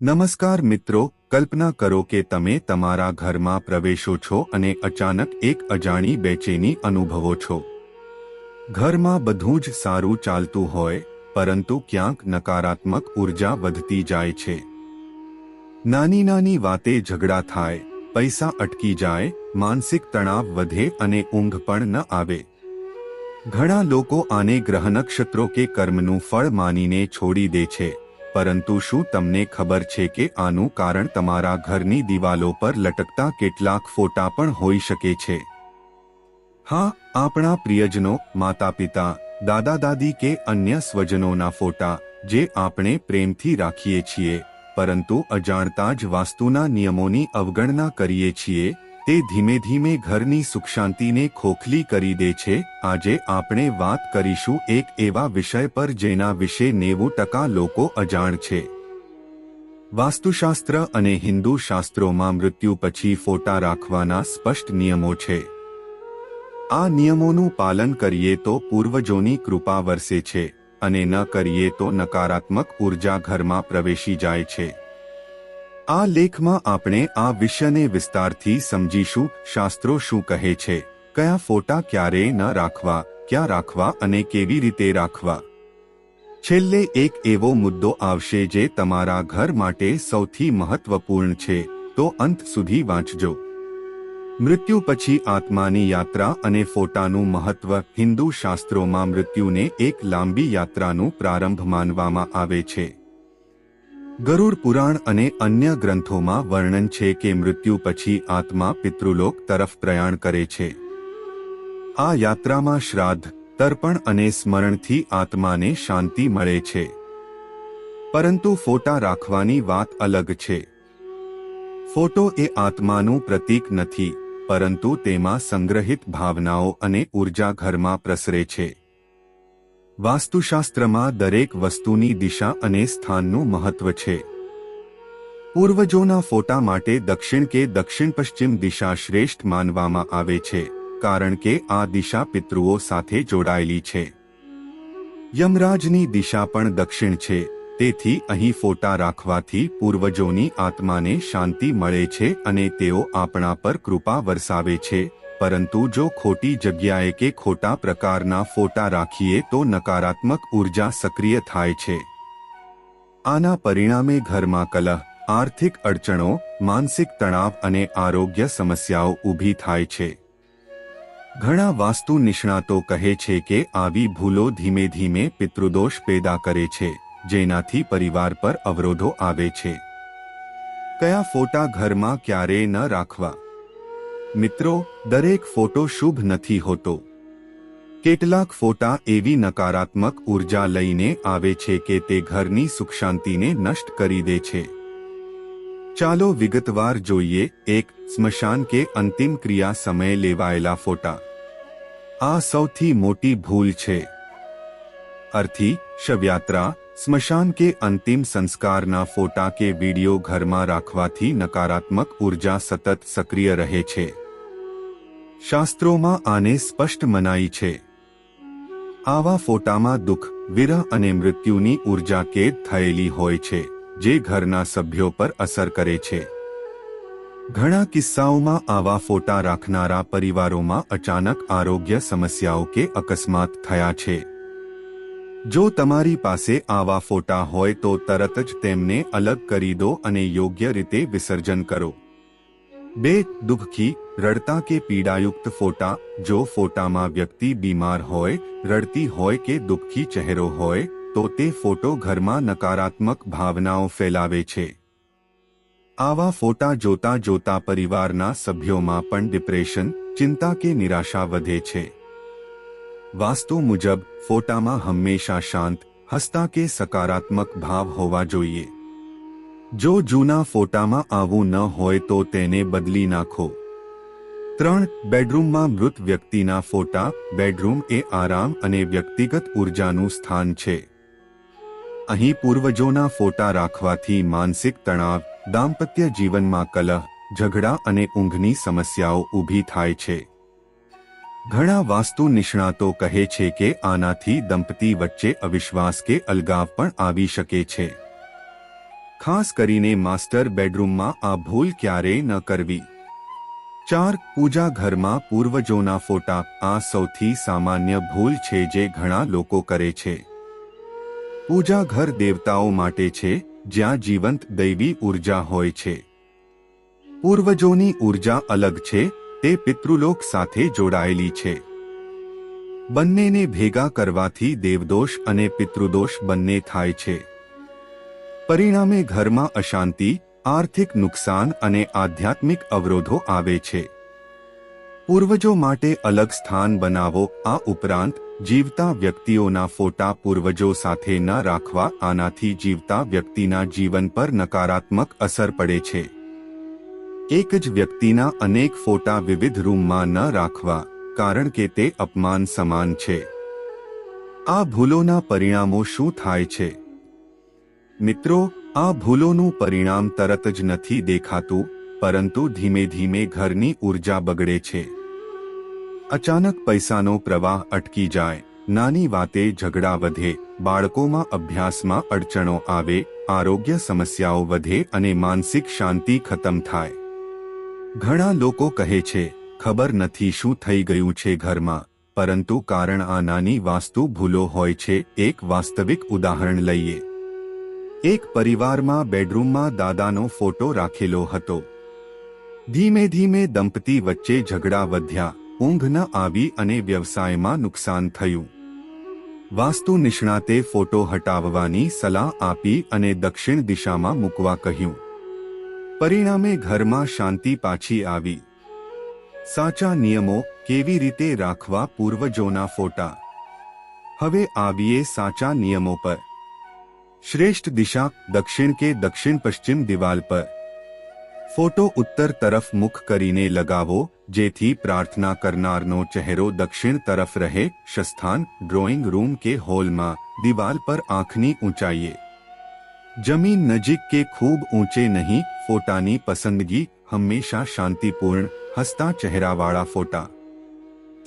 નમસ્કાર મિત્રો, કલ્પના કરો કે તમે તમારા ઘરમાં પ્રવેશો છો અને અચાનક એક અજાણી બેચેની અનુભવો છો. ઘરમાં બધું જ સારું ચાલતું હોય, પરંતુ ક્યાંક નકારાત્મક ઊર્જા વધતી જાય છે. નાની નાની વાતે ઝઘડા થાય, પૈસા અટકી જાય, માનસિક તણાવ વધે અને ઊંઘ પણ ન આવે. ઘણા લોકો આને ગ્રહ નક્ષત્રો કે કર્મનું ફળ માનીને છોડી દે છે. પરંતુ શું તમને ખબર છે કે આનું કારણ તમારા ઘરની દિવાલો પર લટકતા કેટલાક ફોટા પણ હોઈ શકે છે? હા, આપણા પ્રિયજનો માતા પિતા દાદા દાદી કે અન્ય સ્વજનોના ફોટા, જે આપણે પ્રેમથી રાખીએ છીએ, પરંતુ અજાણતા જ વાસ્તુના નિયમોની અવગણના કરીએ છીએ તે ધીમે ધીમે ઘરની સુખ શાંતિને ખોખલી કરી દે છે. આજે આપણે વાત કરીશું એક એવા વિષય પર જેના વિશે નેવું ટકા લોકો અજાણ છે. વાસ્તુશાસ્ત્ર અને હિન્દુ શાસ્ત્રોમાં મૃત્યુ પછી ફોટા રાખવાના સ્પષ્ટ નિયમો છે. આ નિયમોનું પાલન કરીએ તો પૂર્વજોની કૃપા વરસે છે અને ન કરીએ તો નકારાત્મક ઊર્જા ઘરમાં પ્રવેશી જાય છે. આ લેખમાં આપણે આ વિષયને વિસ્તારથી સમજીશું, શાસ્ત્રો શું કહે છે, કયા ફોટા ક્યારે ન રાખવા, ક્યાં રાખવા અને કેવી રીતે રાખવા. છેલ્લે એક એવો મુદ્દો આવશે જે તમારા ઘર માટે સૌથી મહત્વપૂર્ણ છે, તો અંત સુધી વાંચજો. મૃત્યુ પછી આત્માની યાત્રા અને ફોટાનું મહત્વ હિન્દુ શાસ્ત્રોમાં મૃત્યુને એક લાંબી યાત્રાનું પ્રારંભ માનવામાં આવે છે. ગરુડ પુરાણ અને અન્ય ગ્રંથોમાં વર્ણન છે કે મૃત્યુ પછી આત્મા પિતૃલોક તરફ પ્રયાણ કરે છે. આ યાત્રામાં શ્રાદ્ધ, તર્પણ અને સ્મરણથી આત્માને શાંતિ મળે છે. પરંતુ ફોટા રાખવાની વાત અલગ છે. ફોટો એ આત્માનું પ્રતીક નથી, પરંતુ તેમાં સંગ્રહિત ભાવનાઓ અને ઊર્જા ઘરમાં પ્રસરે છે. વાસ્તુશાસ્ત્રમાં દરેક વસ્તુની દિશા અને સ્થાનનું મહત્વ છે. પૂર્વજોના ફોટા માટે દક્ષિણ કે દક્ષિણ પશ્ચિમ દિશા શ્રેષ્ઠ માનવામાં આવે છે, કારણ કે આ દિશા પિતૃઓ સાથે જોડાયેલી છે. યમરાજની દિશા પણ દક્ષિણ છે, તેથી અહીં ફોટા રાખવાથી પૂર્વજોની આત્માને શાંતિ મળે છે અને તેઓ આપણા પર કૃપા વરસાવે છે પરંતુ જો ખોટી જગ્યાએ કે ખોટા પ્રકારના ફોટા રાખીએ તો નકારાત્મક ઊર્જા સક્રિય થાય છે. આના પરિણામે ઘરમાં કલહ, આર્થિક અડચણો, માનસિક તણાવ અને આરોગ્ય સમસ્યાઓ ઊભી થાય છે. ઘણા વાસ્તુ નિષ્ણાતો કહે છે કે આવી ભૂલો ધીમે ધીમે પિતૃદોષ પેદા કરે છે, જેનાથી પરિવાર પર અવરોધો આવે છે. કયા ફોટા ઘરમાં ક્યારેય ન રાખવા? મિત્રો, દરેક ફોટો શુભ નથી હોતો. કેટલાક ફોટા એવી નકારાત્મક ઊર્જા લઈને આવે છે કે તે ઘરની સુખશાંતિને નષ્ટ કરી દે છે. ચાલો વિગતવાર જોઈએ, એક, સ્મશાન કે અંતિમ ક્રિયા સમયે લેવાયેલા ફોટા. આ સૌથી મોટી ભૂલ છે. અર્થી, શવયાત્રા સ્મશાન કે અંતિમ સંસ્કારના ફોટા કે વીડિયો ઘરમાં રાખવાથી નકારાત્મક ઊર્જા સતત સક્રિય રહે છે. શાસ્ત્રોમાં આને સ્પષ્ટ મનાઈ છે. આવા ફોટામાં દુઃખ, વિરહ અને મૃત્યુની ઊર્જા કેદ થયેલી હોય છે, જે ઘરના સભ્યો પર અસર કરે છે. ઘણા કિસ્સાઓમાં આવા ફોટા રાખનારા પરિવારોમાં અચાનક આરોગ્ય સમસ્યાઓ કે અકસ્માત થયા છે. જો તમારી પાસે આવા ફોટા હોય તો તરત જ તેમને અલગ કરી દો અને યોગ્ય રીતે વિસર્જન કરો. બે, દુઃખી, રડતા કે પીડાયુક્ત ફોટા, જો ફોટામાં વ્યક્તિ બીમાર હોય, રડતી હોય કે દુઃખી ચહેરો હોય, તો તે ફોટો ઘરમાં નકારાત્મક ભાવનાઓ ફેલાવે છે. આવા ફોટા જોતા જોતા પરિવારના સભ્યોમાં પણ ડિપ્રેશન, ચિંતા કે નિરાશા વધે છે. વાસ્તુ મુજબ, ફોટામાં હંમેશા શાંત, હસતા કે સકારાત્મક ભાવ હોવા જોઈએ. જો જૂના ફોટામાં આવું ન હોય તો તેને બદલી નાખો. ત્રણ, બેડરૂમમાં મૃત વ્યક્તિના ફોટા, બેડરૂમ એ આરામ અને વ્યક્તિગત ઉર્જાનું સ્થાન છે. અહીં પૂર્વજોના ફોટા રાખવાથી માનસિક તણાવ, દાંપત્ય જીવનમાં કલહ, ઝઘડા અને ઊંઘની સમસ્યાઓ ઊભી થાય છે. ઘણા વાસ્તુ નિષ્ણાતો કહે છે કે આનાથી દંપતી વચ્ચે અવિશ્વાસ કે અલગાવ પણ આવી શકે છે. ખાસ કરીને માસ્ટર બેડરૂમમાં આ ભૂલ ક્યારેય ન કરવી. ચાર પૂજા ઘરમાં પૂર્વજોના ફોટા આ સૌથી સામાન્ય ભૂલ છે જે ઘણા લોકો કરે છે. પૂજા ઘર દેવતાઓ માટે છે, જ્યાં જીવંત દૈવી ઊર્જા હોય છે. પૂર્વજોની ઊર્જા અલગ છે તે પિતૃલોક સાથે જોડાયેલી છે. બંનેને ભેગા કરવાથી દેવદોષ અને પિતૃદોષ બંને થાય છે. પરિણામે ઘરમાં અશાંતિ, આર્થિક નુકસાન અને આધ્યાત્મિક અવરોધો આવે છે. પૂર્વજો માટે અલગ સ્થાન બનાવો, આ ઉપરાંત જીવતા વ્યક્તિઓના ફોટા પૂર્વજો સાથે ન રાખવા, આનાથી જીવતા વ્યક્તિના જીવન પર નકારાત્મક અસર પડે છે. એક જ વ્યક્તિના અનેક ફોટા વિવિધ રૂમમાં ન રાખવા, કારણ કે તે અપમાન સમાન છે. આ ભૂલોના પરિણામો શું થાય છે? મિત્રો, આ ભૂલોનું પરિણામ તરત જ નથી દેખાતું, પરંતુ ધીમે ધીમે ઘરની ઊર્જા બગડે છે. અચાનક પૈસાનો પ્રવાહ અટકી જાય, નાની વાતે ઝઘડા વધે, બાળકોમાં અભ્યાસમાં અડચણો આવે, આરોગ્ય સમસ્યાઓ વધે અને માનસિક શાંતિ ખતમ થાય. ઘણા લોકો કહે છે, ખબર નથી શું થઈ ગયું છે ઘરમાં, પરંતુ કારણ આ નાની વાસ્તુ ભૂલો હોય છે, એક વાસ્તવિક ઉદાહરણ લઈએ. એક પરિવારમાં બેડરૂમમાં દાદાનો ફોટો રાખેલો હતો. ધીમે ધીમે દંપતી વચ્ચે ઝઘડા વધ્યા, ઊંઘ ન આવી અને વ્યવસાયમાં નુકસાન થયું. વાસ્તુ નિષ્ણાતે ફોટો હટાવવાની સલાહ આપી અને દક્ષિણ દિશામાં મૂકવા કહ્યું. પરિણામે ઘરમાં શાંતિ પાછી આવી. સાચા નિયમો કેવી રીતે રાખવા પૂર્વજોના ફોટા? હવે આવીએ સાચા નિયમો પર. શ્રેષ્ઠ દિશા દક્ષિણ કે દક્ષિણ પશ્ચિમ દિવાલ પર. ફોટો ઉત્તર તરફ મુખ કરીને લગાવો, જેથી પ્રાર્થના કરનારનો ચહેરો દક્ષિણ તરફ રહે, શસ્થાન, ડ્રોઈંગ રૂમ કે હોલમાં, દિવાલ પર આંખની ઊંચાઈએ. જમીન નજીક કે ખૂબ ઊંચે નહીં ફોટાની પસંદગી હંમેશા શાંતિપૂર્ણ હસતા ચહેરાવાળા ફોટા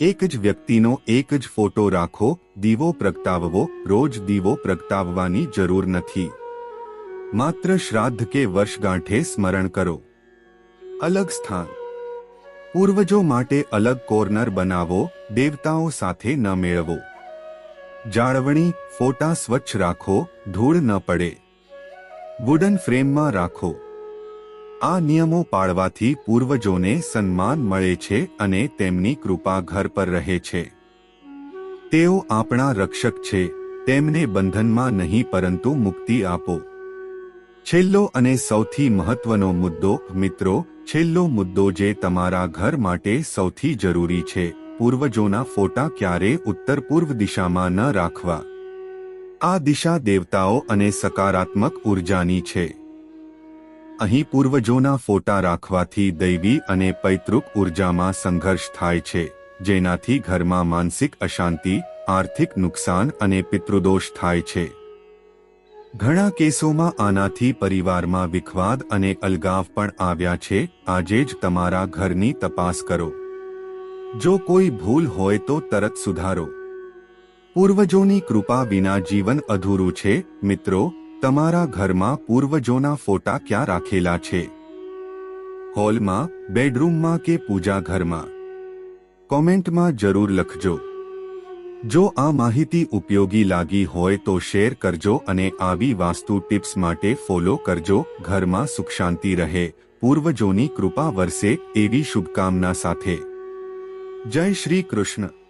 એક જ વ્યક્તિનો એક જ ફોટો રાખો દીવો પ્રગટાવવો રોજ દીવો પ્રગટાવવાની જરૂર નથી માત્ર શ્રાદ્ધ કે વર્ષગાંઠે સ્મરણ કરો અલગ સ્થાન પૂર્વજો માટે અલગ કોર્નર બનાવો દેવતાઓ સાથે ન મેળવો જાળવણી ફોટા સ્વચ્છ રાખો ધૂળ ન પડે વુડન ફ્રેમમાં રાખો. આ નિયમો પાળવાથી પૂર્વજોને સન્માન મળે છે અને તેમની કૃપા ઘર પર રહે છે. તેઓ આપણા રક્ષક છે, તેમને બંધનમાં નહીં પરંતુ મુક્તિ આપો. છેલ્લો અને સૌથી મહત્વનો મુદ્દો, મિત્રો, છેલ્લો મુદ્દો જે તમારા ઘર માટે સૌથી જરૂરી છે, પૂર્વજોના ફોટા ક્યારે ઉત્તર પૂર્વ દિશામાં ન રાખવા. આ દિશા દેવતાઓ અને સકારાત્મક ઉર્જાની છે. અહીં પૂર્વજોના ફોટા રાખવાથી દૈવી અને પૈતૃક ઉર્જામાં સંઘર્ષ થાય છે, જેનાથી ઘરમાં માનસિક અશાંતિ, આર્થિક નુકસાન અને પિતૃદોષ થાય છે. ઘણા કેસોમાં આનાથી પરિવારમાં વિખવાદ અને અલગાવ પણ આવ્યા છે, આજે જ તમારા ઘરની તપાસ કરો. જો કોઈ ભૂલ હોય તો તરત સુધારો. પૂર્વજોની કૃપા વિના જીવન અધૂરું છે. મિત્રો, તમારા ઘરમાં પૂર્વજોના ફોટા ક્યાં રાખેલા છે? હોલમાં, બેડરૂમમાં કે પૂજા ઘરમાં કોમેન્ટમાં જરૂર લખજો. જો આ માહિતી ઉપયોગી લાગી હોય તો શેર કરજો અને આવી વાસ્તુ ટિપ્સ માટે ફોલો કરજો. ઘરમાં સુખ શાંતિ રહે. પૂર્વજોની કૃપા વરસે. એવી શુભકામના સાથે. જય શ્રી કૃષ્ણ.